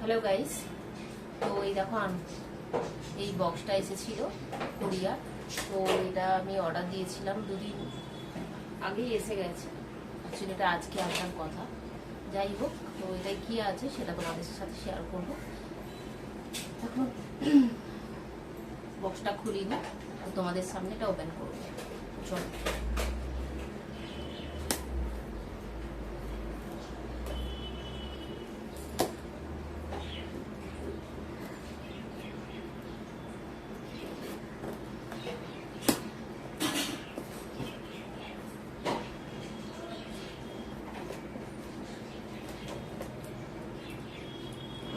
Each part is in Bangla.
হ্যালো গাইস তো এই দেখো এই বক্সটা এসেছিল কোরিয়ার। তো এটা আমি অর্ডার দিয়েছিলাম দুদিন আগেই এসে গেছে। অ্যাকচুয়ালি এটা আজকে আসার কথা। যাই হোক, তো এটাই কি আছে সেটা তোমাদের সাথে শেয়ার করব। এখন বক্সটা খুলিনি, তো তোমাদের সামনে এটা ওপেন করব। চলো।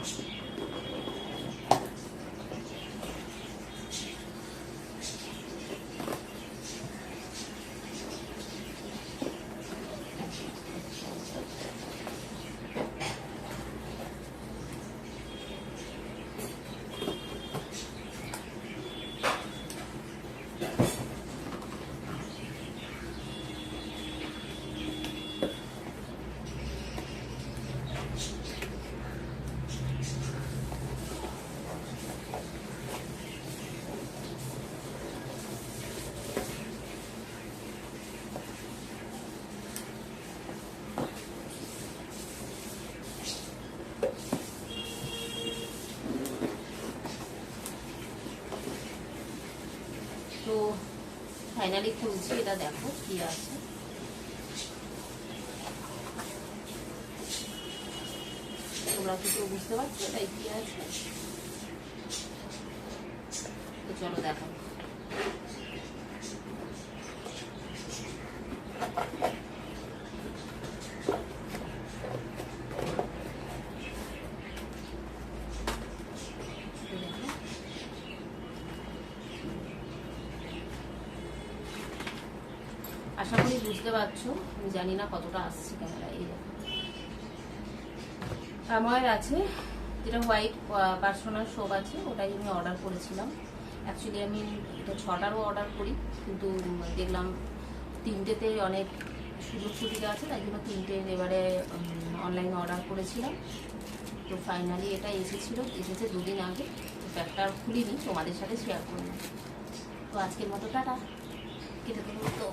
much. তো ফাইনালি খুলছি, এটা দেখো কি আছে। তোমরা কি কেউ বুঝতে পারছ এটাই কি আছে? তো চলো দেখো এই দেখো। আশা করি বুঝতে পারছ, আমি জানি না কতটা আসছে ক্যামেরা এই আমার আছে, যেটা হোয়াইট পার্সোনাল শোপ আছে, ওটাই আমি অর্ডার করেছিলাম। অ্যাকচুয়ালি আমি এটা ছটারও অর্ডার করি, কিন্তু দেখলাম তিনটেতে অনেক সুযোগ সুবিধা আছে, তাই জন্য তিনটে এবারে অনলাইনে অর্ডার করেছিলাম। তো ফাইনালি এটা এসেছিল, এসেছে দুদিন আগে তো প্যাকটা আর খুলিনি, তোমাদের সাথে শেয়ার করলাম তো আজকের মতো টাটা, কেটে তো।